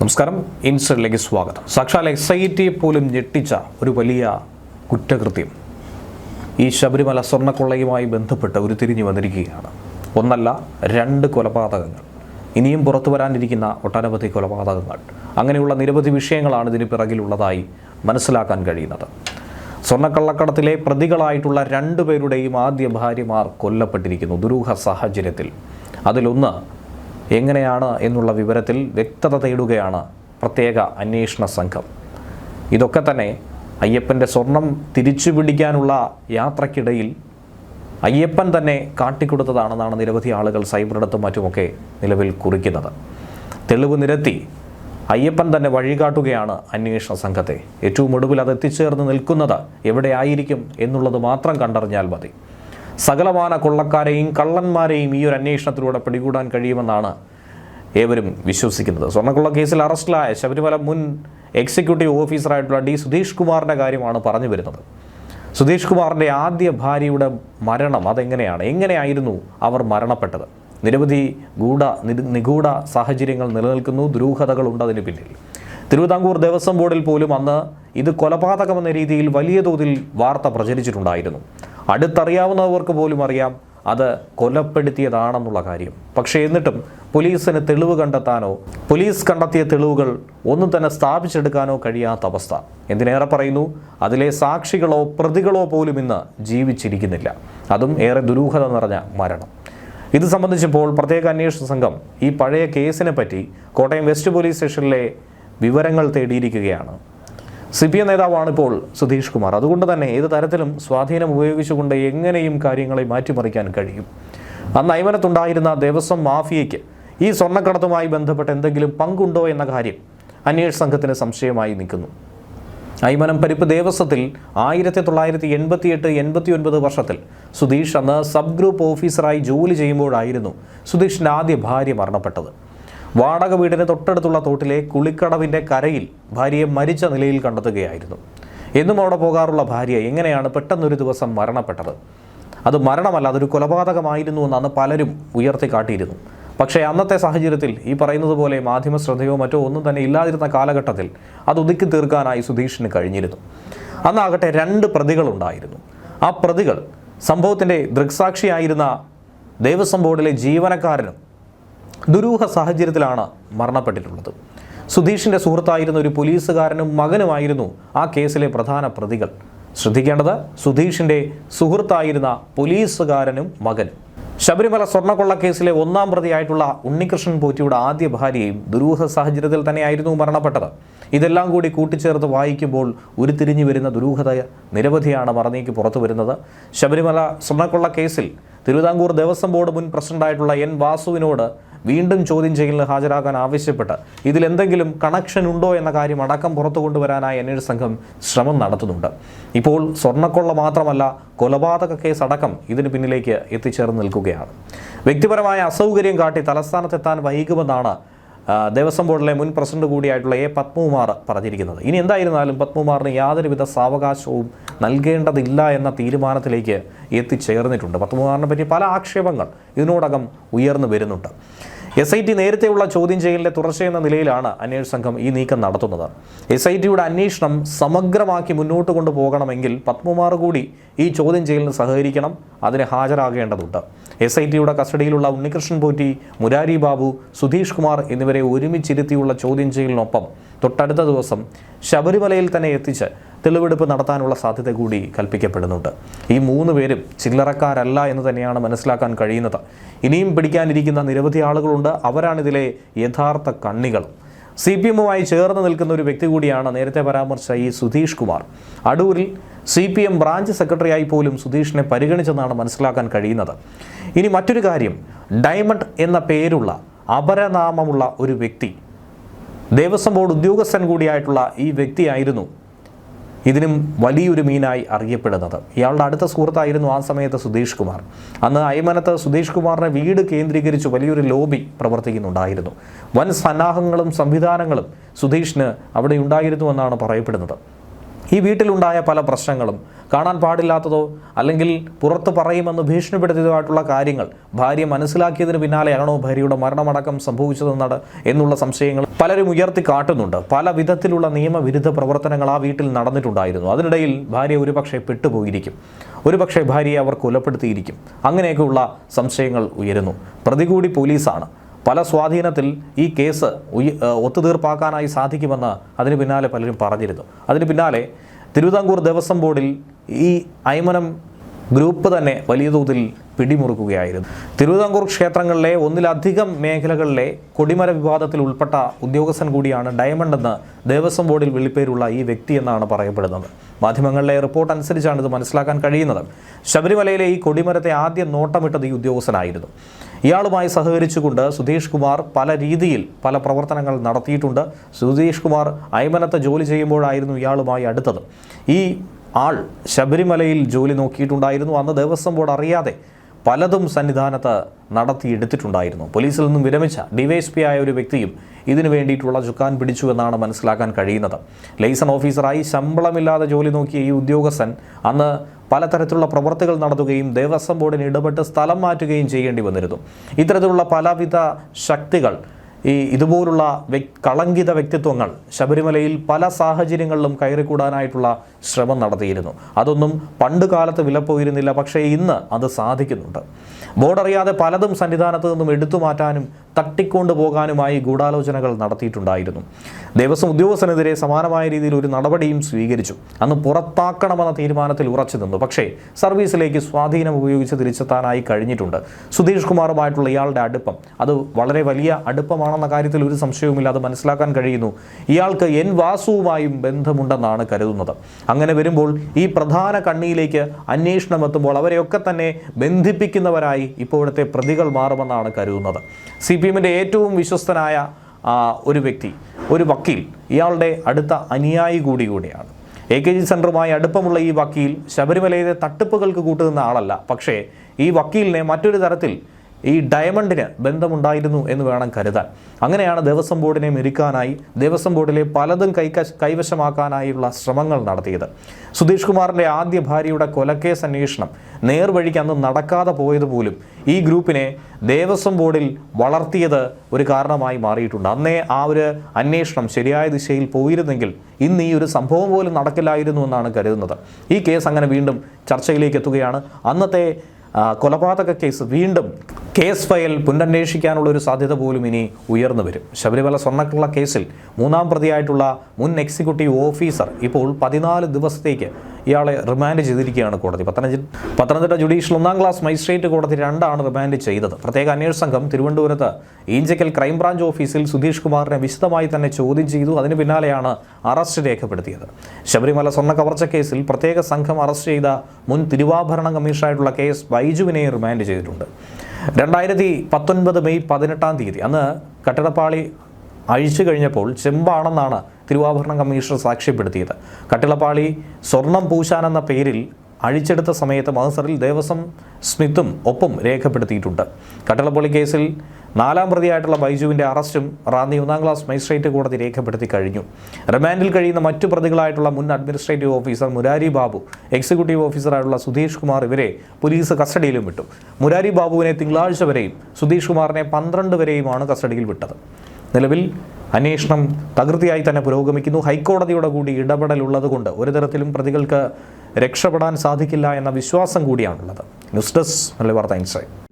നമസ്കാരം. ഇൻസൈഡിലേക്ക് സ്വാഗതം. സാക്ഷാൽ എസ് ഐ ടി പോലും ഞെട്ടിച്ച ഒരു വലിയ കുറ്റകൃത്യം. ഈ ശബരിമല സ്വർണക്കൊള്ളയുമായി ബന്ധപ്പെട്ട് തിരിഞ്ഞു വന്നിരിക്കുകയാണ്. ഒന്നല്ല രണ്ട് കൊലപാതകങ്ങൾ. ഇനിയും പുറത്തു വരാനിരിക്കുന്ന ഒട്ടനവധി കൊലപാതകങ്ങൾ. അങ്ങനെയുള്ള നിരവധി വിഷയങ്ങളാണ് ഇതിന് പിറകിലുള്ളതായി മനസ്സിലാക്കാൻ കഴിയുന്നത്. സ്വർണക്കള്ളക്കടത്തിലെ പ്രതികളായിട്ടുള്ള രണ്ടുപേരുടെയും ആദ്യ ഭാര്യമാർ കൊല്ലപ്പെട്ടിരിക്കുന്നു ദുരൂഹ സാഹചര്യത്തിൽ. അതിലൊന്ന് എങ്ങനെയാണ് എന്നുള്ള വിവരത്തിൽ വ്യക്തത തേടുകയാണ് പ്രത്യേക അന്വേഷണ സംഘം. ഇതൊക്കെ തന്നെ അയ്യപ്പന്റെ സ്വർണം തിരിച്ചു പിടിക്കാനുള്ള യാത്രക്കിടയിൽ അയ്യപ്പൻ തന്നെ കാട്ടിക്കൊടുത്തതാണെന്നാണ് നിരവധി ആളുകൾ സൈബറിടത്തും മറ്റുമൊക്കെ നിലവിൽ കുറിക്കുന്നത്. തെളിവ് നിരത്തി അയ്യപ്പൻ തന്നെ വഴികാട്ടുകയാണ് അന്വേഷണ സംഘത്തെ. ഏറ്റവും ഒടുവിൽ അത് എത്തിച്ചേർന്ന് നിൽക്കുന്നത് എവിടെയായിരിക്കും എന്നുള്ളത് മാത്രം കണ്ടറിഞ്ഞാൽ മതി. സകലമാന കൊള്ളക്കാരെയും കള്ളന്മാരെയും ഈ ഒരു അന്വേഷണത്തിലൂടെ പിടികൂടാൻ കഴിയുമെന്നാണ് ഏവരും വിശ്വസിക്കുന്നത്. സ്വർണക്കൊള്ള കേസിൽ അറസ്റ്റിലായ ശബരിമല മുൻ എക്സിക്യൂട്ടീവ് ഓഫീസറായിട്ടുള്ള ഡി സുധീഷ് കുമാറിന്റെ കാര്യമാണ് പറഞ്ഞു വരുന്നത്. സുധീഷ് കുമാറിന്റെ ആദ്യ ഭാര്യയുടെ മരണം അതെങ്ങനെയാണ്? എങ്ങനെയായിരുന്നു അവർ മരണപ്പെട്ടത്? നിരവധി ഗൂഢ നിഗൂഢ സാഹചര്യങ്ങൾ നിലനിൽക്കുന്നു ദുരൂഹതകളുണ്ട് അതിന് പിന്നിൽ. തിരുവിതാംകൂർ ദേവസ്വം ബോർഡിൽ പോലും അന്ന് ഇത് കൊലപാതകമെന്ന രീതിയിൽ വലിയ തോതിൽ വാർത്ത പ്രചരിച്ചിട്ടുണ്ടായിരുന്നു. അടുത്തറിയാവുന്നവർക്ക് പോലും അറിയാം അത് കൊലപ്പെടുത്തിയതാണെന്നുള്ള കാര്യം. പക്ഷേ എന്നിട്ടും പോലീസിന് തെളിവ് കണ്ടെത്താനോ പോലീസ് കണ്ടെത്തിയ തെളിവുകൾ ഒന്നും തന്നെ സ്ഥാപിച്ചെടുക്കാനോ കഴിയാത്ത അവസ്ഥ. എന്തിനേറെ പറയുന്നു? അതിലെ സാക്ഷികളോ പ്രതികളോ പോലും ഇന്ന് ജീവിച്ചിരിക്കുന്നില്ല. അതും ഏറെ ദുരൂഹത നിറഞ്ഞ മരണം. ഇത് സംബന്ധിച്ചപ്പോൾ പ്രത്യേക അന്വേഷണ സംഘം ഈ പഴയ കേസിനെ പറ്റി കോട്ടയം വെസ്റ്റ് പോലീസ് സ്റ്റേഷനിലെ വിവരങ്ങൾ തേടിയിരിക്കുകയാണ്. സി പി എം നേതാവാണ് ഇപ്പോൾ സുധീഷ് കുമാർ. അതുകൊണ്ട് തന്നെ ഏത് തരത്തിലും സ്വാധീനം ഉപയോഗിച്ചുകൊണ്ട് എങ്ങനെയും കാര്യങ്ങളെ മാറ്റിമറിക്കാൻ കഴിയും. അന്ന് അയമനത്തുണ്ടായിരുന്ന ദേവസ്വം മാഫിയയ്ക്ക് ഈ സ്വർണക്കടത്തുമായി ബന്ധപ്പെട്ട് എന്തെങ്കിലും പങ്കുണ്ടോ എന്ന കാര്യം അന്വേഷണ സംഘത്തിന് സംശയമായി നിൽക്കുന്നു. അയ്മനം പരിപ്പ് ദേവസ്വത്തിൽ ആയിരത്തി തൊള്ളായിരത്തി എൺപത്തിയെട്ട് എൺപത്തി ഒൻപത് വർഷത്തിൽ സുധീഷ് അന്ന് സബ് ഗ്രൂപ്പ് ഓഫീസറായി ജോലി ചെയ്യുമ്പോഴായിരുന്നു സുധീഷിന്റെ ആദ്യ ഭാര്യ മരണപ്പെട്ടത്. വാടക വീടിന് തൊട്ടടുത്തുള്ള തോട്ടിലെ കുളിക്കടവിന്റെ കരയിൽ ഭാര്യയെ മരിച്ച നിലയിൽ കണ്ടെത്തുകയായിരുന്നു. എന്നും അവിടെ പോകാറുള്ള ഭാര്യ എങ്ങനെയാണ് പെട്ടെന്നൊരു ദിവസം മരണപ്പെട്ടത്? അത് മരണമല്ല അതൊരു കൊലപാതകമായിരുന്നു എന്ന് പലരും ഉയർത്തിക്കാട്ടിയിരുന്നു. പക്ഷേ അന്നത്തെ സാഹചര്യത്തിൽ ഈ പറയുന്നത് പോലെ മാധ്യമ ശ്രദ്ധയോ മറ്റോ ഒന്നും തന്നെ ഇല്ലാതിരുന്ന കാലഘട്ടത്തിൽ അത് ഒതുക്കി തീർക്കാനായി സുധീഷിന് കഴിഞ്ഞിരുന്നു. അന്നാകട്ടെ രണ്ട് പ്രതികളുണ്ടായിരുന്നു. ആ പ്രതികൾ സംഭവത്തിന്റെ ദൃക്സാക്ഷിയായിരുന്ന ദേവസ്വം ബോർഡിലെ ജീവനക്കാരനും ദുരൂഹ സാഹചര്യത്തിലാണ് മരണപ്പെട്ടിട്ടുള്ളത്. സുധീഷിന്റെ സുഹൃത്തായിരുന്ന ഒരു പോലീസുകാരനും മകനുമായിരുന്നു ആ കേസിലെ പ്രധാന പ്രതികൾ. ശ്രദ്ധിക്കേണ്ടത് സുധീഷിന്റെ സുഹൃത്തായിരുന്ന പോലീസുകാരനും മകനും. ശബരിമല സ്വർണക്കൊള്ള കേസിലെ ഒന്നാം പ്രതിയായിട്ടുള്ള ഉണ്ണികൃഷ്ണൻ പോറ്റിയുടെ ആദ്യ ഭാര്യയും ദുരൂഹ സാഹചര്യത്തിൽ തന്നെയായിരുന്നു മരണപ്പെട്ടത്. ഇതെല്ലാം കൂടി കൂട്ടിച്ചേർത്ത് വായിക്കുമ്പോൾ ഉരുത്തിരിഞ്ഞു വരുന്ന ദുരൂഹത നിരവധിയാണ് മറന്നേക്ക് പുറത്തു വരുന്നത്. ശബരിമല സ്വർണക്കൊള്ള കേസിൽ തിരുവിതാംകൂർ ദേവസ്വം ബോർഡ് മുൻ പ്രസിഡന്റായിട്ടുള്ള എൻ വാസുവിനോട് വീണ്ടും ചോദ്യം ചെയ്യലിന് ഹാജരാകാൻ ആവശ്യപ്പെട്ട് ഇതിലെന്തെങ്കിലും കണക്ഷൻ ഉണ്ടോ എന്ന കാര്യം അടക്കം പുറത്തു കൊണ്ടുവരാനായി അന്വേഷണ സംഘം ശ്രമം നടത്തുന്നുണ്ട്. ഇപ്പോൾ സ്വർണക്കൊള്ള മാത്രമല്ല കൊലപാതക കേസ് അടക്കം ഇതിന് പിന്നിലേക്ക് എത്തിച്ചേർന്ന് നിൽക്കുകയാണ്. വ്യക്തിപരമായ അസൗകര്യം കാട്ടി തലസ്ഥാനത്തെത്താൻ വൈകുമെന്നാണ് ദേവസ്വം ബോർഡിലെ മുൻ പ്രസിഡന്റ് കൂടിയായിട്ടുള്ള എ പത്മകുമാർ പറഞ്ഞിരിക്കുന്നത്. ഇനി എന്തായിരുന്നാലും പത്മകുമാറിന് യാതൊരുവിധ സാവകാശവും നൽകേണ്ടതില്ല എന്ന തീരുമാനത്തിലേക്ക് എത്തിച്ചേർന്നിട്ടുണ്ട്. പത്മകുമാറിനെ പറ്റി പല ആക്ഷേപങ്ങൾ ഇതിനോടകം ഉയർന്നു വരുന്നുണ്ട്. എസ് ഐ ടി നേരത്തെയുള്ള ചോദ്യം ചെയ്യലിന്റെ തുടർച്ചയെന്ന നിലയിലാണ് അന്വേഷണ സംഘം ഈ നീക്കം നടത്തുന്നത്. എസ് ഐ ടിയുടെ അന്വേഷണം സമഗ്രമാക്കി മുന്നോട്ട് കൊണ്ടുപോകണമെങ്കിൽ പത്മകുമാർ കൂടി ഈ ചോദ്യം ചെയ്യലിന് സഹകരിക്കണം അതിന് ഹാജരാകേണ്ടതുണ്ട്. എസ് ഐ ടിയുടെ കസ്റ്റഡിയിലുള്ള ഉണ്ണികൃഷ്ണൻ പോറ്റി മുരാരി ബാബു സുധീഷ് കുമാർ എന്നിവരെ ഒരുമിച്ചിരുത്തിയുള്ള ചോദ്യം ചെയ്യലിനൊപ്പം തൊട്ടടുത്ത ദിവസം ശബരിമലയിൽ തന്നെ എത്തിച്ച് തെളിവെടുപ്പ് നടത്താനുള്ള സാധ്യത കൂടി കൽപ്പിക്കപ്പെടുന്നുണ്ട്. ഈ മൂന്ന് പേരും ചില്ലറക്കാരല്ല എന്ന് തന്നെയാണ് മനസ്സിലാക്കാൻ കഴിയുന്നത്. ഇനിയും പിടിക്കാനിരിക്കുന്ന നിരവധി ആളുകളുണ്ട്. അവരാണിതിലെ യഥാർത്ഥ കണ്ണികളും സി പി എമ്മുമായി ചേർന്ന് നിൽക്കുന്ന ഒരു വ്യക്തി കൂടിയാണ് നേരത്തെ പരാമർശിച്ച ഈ സുധീഷ് കുമാർ. അടൂരിൽ സി പി എം ബ്രാഞ്ച് സെക്രട്ടറിയായി പോലും സുധീഷിനെ പരിഗണിച്ചെന്നാണ് മനസ്സിലാക്കാൻ കഴിയുന്നത്. ഇനി മറ്റൊരു കാര്യം ഡയമണ്ട് എന്ന പേരുള്ള അപരനാമമുള്ള ഒരു വ്യക്തി ദേവസ്വം ബോർഡ് ഉദ്യോഗസ്ഥൻ കൂടിയായിട്ടുള്ള ഈ വ്യക്തിയായിരുന്നു ഇതിനും വലിയൊരു മീനായി അറിയപ്പെടുന്നത്. ഇയാളുടെ അടുത്ത സുഹൃത്തായിരുന്നു ആ സമയത്ത് സുധീഷ് കുമാർ. അന്ന് അയമനത്ത് സുധീഷ് കുമാറിനെ വീട് കേന്ദ്രീകരിച്ച് വലിയൊരു ലോബി പ്രവർത്തിക്കുന്നുണ്ടായിരുന്നു. വൻ സന്നാഹങ്ങളും സംവിധാനങ്ങളും സുധീഷിന് അവിടെ ഉണ്ടായിരുന്നു എന്നാണ് പറയപ്പെടുന്നത്. ഈ വീട്ടിലുണ്ടായ പല പ്രശ്നങ്ങളും കാണാൻ പാടില്ലാത്തതോ അല്ലെങ്കിൽ പുറത്ത് പറയുമെന്ന് ഭീഷണിപ്പെടുത്തിയതുമായിട്ടുള്ള കാര്യങ്ങൾ ഭാര്യ മനസ്സിലാക്കിയതിന് പിന്നാലെയാണോ ഭാര്യയുടെ മരണമടക്കം സംഭവിച്ചതെന്നാണ് എന്നുള്ള സംശയങ്ങൾ പലരും ഉയർത്തി കാട്ടുന്നുണ്ട്. പല വിധത്തിലുള്ള നിയമവിരുദ്ധ പ്രവർത്തനങ്ങൾ ആ വീട്ടിൽ നടന്നിട്ടുണ്ടായിരുന്നു. അതിനിടയിൽ ഭാര്യ ഒരുപക്ഷെ പെട്ടുപോയിരിക്കും. ഒരുപക്ഷെ ഭാര്യയെ അവർ കൊലപ്പെടുത്തിയിരിക്കും. അങ്ങനെയൊക്കെയുള്ള സംശയങ്ങൾ ഉയരുന്നു. പ്രതികൂടി പോലീസാണ്. പല സ്വാധീനത്തിൽ ഈ കേസ് ഒത്തുതീർപ്പാക്കാനായി സാധിക്കുമെന്ന് അതിന് പിന്നാലെ പലരും പറഞ്ഞിരുന്നു. അതിന് പിന്നാലെ തിരുവിതാംകൂർ ദേവസ്വം ബോർഡിൽ ഈ അയമനം ഗ്രൂപ്പ് തന്നെ വലിയ തോതിൽ പിടിമുറുക്കുകയായിരുന്നു. തിരുവിതാംകൂർ ക്ഷേത്രങ്ങളിലെ ഒന്നിലധികം മേഖലകളിലെ കൊടിമര വിവാദത്തിൽ ഉൾപ്പെട്ട ഉദ്യോഗസ്ഥൻ കൂടിയാണ് ഡയമണ്ട് എന്ന് ദേവസ്വം ബോർഡിൽ വിളിപ്പേരുള്ള ഈ വ്യക്തി എന്നാണ് പറയപ്പെടുന്നത്. മാധ്യമങ്ങളിലെ റിപ്പോർട്ട് അനുസരിച്ചാണ് ഇത് മനസ്സിലാക്കാൻ കഴിയുന്നത്. ശബരിമലയിലെ ഈ കൊടിമരത്തെ ആദ്യം നോട്ടമിട്ടത് ഈ ഉദ്യോഗസ്ഥനായിരുന്നു. ഇയാളുമായി സഹകരിച്ചുകൊണ്ട് സുധീഷ് കുമാർ പല രീതിയിൽ പല പ്രവർത്തനങ്ങൾ നടത്തിയിട്ടുണ്ട്. സുധീഷ് കുമാർ അയമനത്തെ ജോലി ചെയ്യുമ്പോഴായിരുന്നു ഇയാളുമായി അടുത്തത്. ഈ ആൾ ശബരിമലയിൽ ജോലി നോക്കിയിട്ടുണ്ടായിരുന്നു. അന്ന് ദേവസ്വം ബോർഡ് അറിയാതെ പലതും സന്നിധാനത്ത് നടത്തിയെടുത്തിട്ടുണ്ടായിരുന്നു. പോലീസിൽ നിന്നും വിരമിച്ച ഡിവൈഎസ്പി ആയ ഒരു വ്യക്തിയും ഇതിനു വേണ്ടിയിട്ടുള്ള ചുക്കാൻ പിടിച്ചു എന്നാണ് മനസ്സിലാക്കാൻ കഴിയുന്നത്. ലൈസൺ ഓഫീസറായി ശമ്പളമില്ലാതെ ജോലി നോക്കിയ ഈ ഉദ്യോഗസ്ഥൻ അന്ന് പലതരത്തിലുള്ള പ്രവർത്തികൾ നടത്തുകയും ദേവസ്വം ബോർഡിന് ഇടപെട്ട് സ്ഥലം മാറ്റുകയും ചെയ്യേണ്ടി വന്നിരുന്നു. ഇത്തരത്തിലുള്ള പലവിധ ശക്തികൾ ഈ ഇതുപോലുള്ള കളങ്കിത വ്യക്തിത്വങ്ങൾ ശബരിമലയിൽ പല സാഹചര്യങ്ങളിലും കയറിക്കൂടാനായിട്ടുള്ള ശ്രമം നടത്തിയിരുന്നു. അതൊന്നും പണ്ട് കാലത്ത് വിലപ്പോയിരുന്നില്ല പക്ഷേ ഇന്ന് അത് സാധിക്കുന്നുണ്ട്. ബോർഡറിയാതെ പലതും സന്നിധാനത്ത് നിന്നും എടുത്തു മാറ്റാനും തട്ടിക്കൊണ്ടു പോകാനുമായി ഗൂഢാലോചനകൾ നടത്തിയിട്ടുണ്ടായിരുന്നു. ദേവസ്വം ഉദ്യോഗസ്ഥനെതിരെ സമാനമായ രീതിയിൽ ഒരു നടപടിയും സ്വീകരിച്ചു. അന്ന് പുറത്താക്കണമെന്ന തീരുമാനത്തിൽ ഉറച്ചു നിന്നു. പക്ഷേ സർവീസിലേക്ക് സ്വാധീനം ഉപയോഗിച്ച് തിരിച്ചെത്താനായി കഴിഞ്ഞിട്ടുണ്ട്. സുധീഷ് കുമാറുമായിട്ടുള്ള ഇയാളുടെ അടുപ്പം. അത് വളരെ വലിയ അടുപ്പമാണെന്ന കാര്യത്തിൽ ഒരു സംശയവുമില്ലാതെ മനസ്സിലാക്കാൻ കഴിയുന്നു. ഇയാൾക്ക് എൻ വാസുവുമായും ബന്ധമുണ്ടെന്നാണ് കരുതുന്നത്. അങ്ങനെ വരുമ്പോൾ ഈ പ്രധാന കണ്ണിയിലേക്ക് അന്വേഷണം എത്തുമ്പോൾ അവരെയൊക്കെ തന്നെ ബന്ധിപ്പിക്കുന്നവരായി ഇപ്പോഴത്തെ പ്രതികൾ മാറുമെന്നാണ് കരുതുന്നത്. സി പി എമ്മിന്റെ ഏറ്റവും വിശ്വസ്തനായ ഒരു വ്യക്തി ഒരു വക്കീൽ ഇയാളുടെ അടുത്ത അനുയായി കൂടി കൂടിയാണ്. എ കെ ജി സെന്ററുമായി അടുപ്പമുള്ള ഈ വക്കീൽ ശബരിമലയിലെ തട്ടിപ്പുകൾക്ക് കൂട്ടുന്ന ആളല്ല. പക്ഷേ ഈ വക്കീലിനെ മറ്റൊരു തരത്തിൽ ഈ ഡയമണ്ടിന് ബന്ധമുണ്ടായിരുന്നു എന്ന് വേണം കരുതാൻ. അങ്ങനെയാണ് ദേവസ്വം ബോർഡിനെ മെരുക്കാനായി ദേവസ്വം ബോർഡിലെ പലതും കൈക കൈവശമാക്കാനായുള്ള ശ്രമങ്ങൾ നടത്തിയത്. സുധീഷ് കുമാറിന്റെ ആദ്യ ഭാര്യയുടെ കൊലക്കേസ് അന്വേഷണം നേർവഴിക്ക് അന്ന് നടക്കാതെ പോയത് പോലും ഈ ഗ്രൂപ്പിനെ ദേവസ്വം ബോർഡിൽ വളർത്തിയത് ഒരു കാരണമായി മാറിയിട്ടുണ്ട്. അന്നേ ആ ഒരു അന്വേഷണം ശരിയായ ദിശയിൽ പോയിരുന്നെങ്കിൽ ഇന്ന് ഈ ഒരു സംഭവം പോലും നടക്കില്ലായിരുന്നു എന്നാണ് കരുതുന്നത്. ഈ കേസ് അങ്ങനെ വീണ്ടും ചർച്ചയിലേക്ക് എത്തുകയാണ്. അന്നത്തെ കൊലപാതക കേസ് വീണ്ടും കേസ് ഫയൽ പുനരന്വേഷിക്കാനുള്ള ഒരു സാധ്യത പോലും ഇനി ഉയർന്നു വരും. ശബരിമല സ്വർണക്കള്ള കേസിൽ മൂന്നാം പ്രതിയായിട്ടുള്ള മുൻ എക്സിക്യൂട്ടീവ് ഓഫീസർ ഇപ്പോൾ പതിനാല് ദിവസത്തേക്ക് ഇയാളെ റിമാൻഡ് ചെയ്തിരിക്കുകയാണ് കോടതി. പത്തനംതിട്ട പത്തനംതിട്ട ജുഡീഷ്യൽ ഒന്നാം ക്ലാസ് മജിസ്ട്രേറ്റ് കോടതി രണ്ടാണ് റിമാൻഡ് ചെയ്തത്. പ്രത്യേക അന്വേഷണ സംഘം തിരുവനന്തപുരത്ത് ഈഞ്ചക്കൽ ക്രൈംബ്രാഞ്ച് ഓഫീസിൽ സുധീഷ് കുമാറിനെ വിശദമായി തന്നെ ചോദ്യം ചെയ്തു. അതിന് പിന്നാലെയാണ് അറസ്റ്റ് രേഖപ്പെടുത്തിയത്. ശബരിമല സ്വർണ കവർച്ച കേസിൽ പ്രത്യേക സംഘം അറസ്റ്റ് ചെയ്ത മുൻ തിരുവാഭരണ കമ്മീഷണറായിട്ടുള്ള കെ എസ് ബൈജുവിനെയും റിമാൻഡ് ചെയ്തിട്ടുണ്ട്. രണ്ടായിരത്തി പത്തൊൻപത് മെയ് പതിനെട്ടാം തീയതി അന്ന് കട്ടിടപ്പാളി അഴിച്ചു കഴിഞ്ഞപ്പോൾ ചെമ്പാണെന്നാണ് തിരുവാഭരണ കമ്മീഷണർ സാക്ഷ്യപ്പെടുത്തിയത്. കട്ടിളപ്പാളി സ്വർണം പൂശാൻ എന്ന പേരിൽ അഴിച്ചെടുത്ത സമയത്ത് മഹസറിൽ ദേവസ്വം സ്മിത്തും ഒപ്പം രേഖപ്പെടുത്തിയിട്ടുണ്ട്. കട്ടളപ്പൊളി കേസിൽ നാലാം പ്രതിയായിട്ടുള്ള ബൈജുവിന്റെ അറസ്റ്റും റാന്നി ഒന്നാം ക്ലാസ് മജിസ്ട്രേറ്റ് കോടതി രേഖപ്പെടുത്തി കഴിഞ്ഞു. റിമാൻഡിൽ കഴിയുന്ന മറ്റു പ്രതികളായിട്ടുള്ള മുൻ administrative officer Murari Babu executive ഓഫീസറായിട്ടുള്ള Sudheesh Kumar ഇവരെ പോലീസ് കസ്റ്റഡിയിലും വിട്ടു. മുരാരി ബാബുവിനെ തിങ്കളാഴ്ച വരെയും സുധീഷ് കുമാറിനെ പന്ത്രണ്ട് വരെയുമാണ് കസ്റ്റഡിയിൽ വിട്ടത്. നിലവിൽ അന്വേഷണം തകൃതിയായി തന്നെ പുരോഗമിക്കുന്നു. ഹൈക്കോടതിയുടെ കൂടി ഇടപെടലുള്ളതുകൊണ്ട് ഒരു തരത്തിലും പ്രതികൾക്ക് രക്ഷപ്പെടാൻ സാധിക്കില്ല എന്ന വിശ്വാസം കൂടിയാണുള്ളത്. ന്യൂസ് ഡെസ്ക് വാർത്ത ഇൻസൈറ്റ്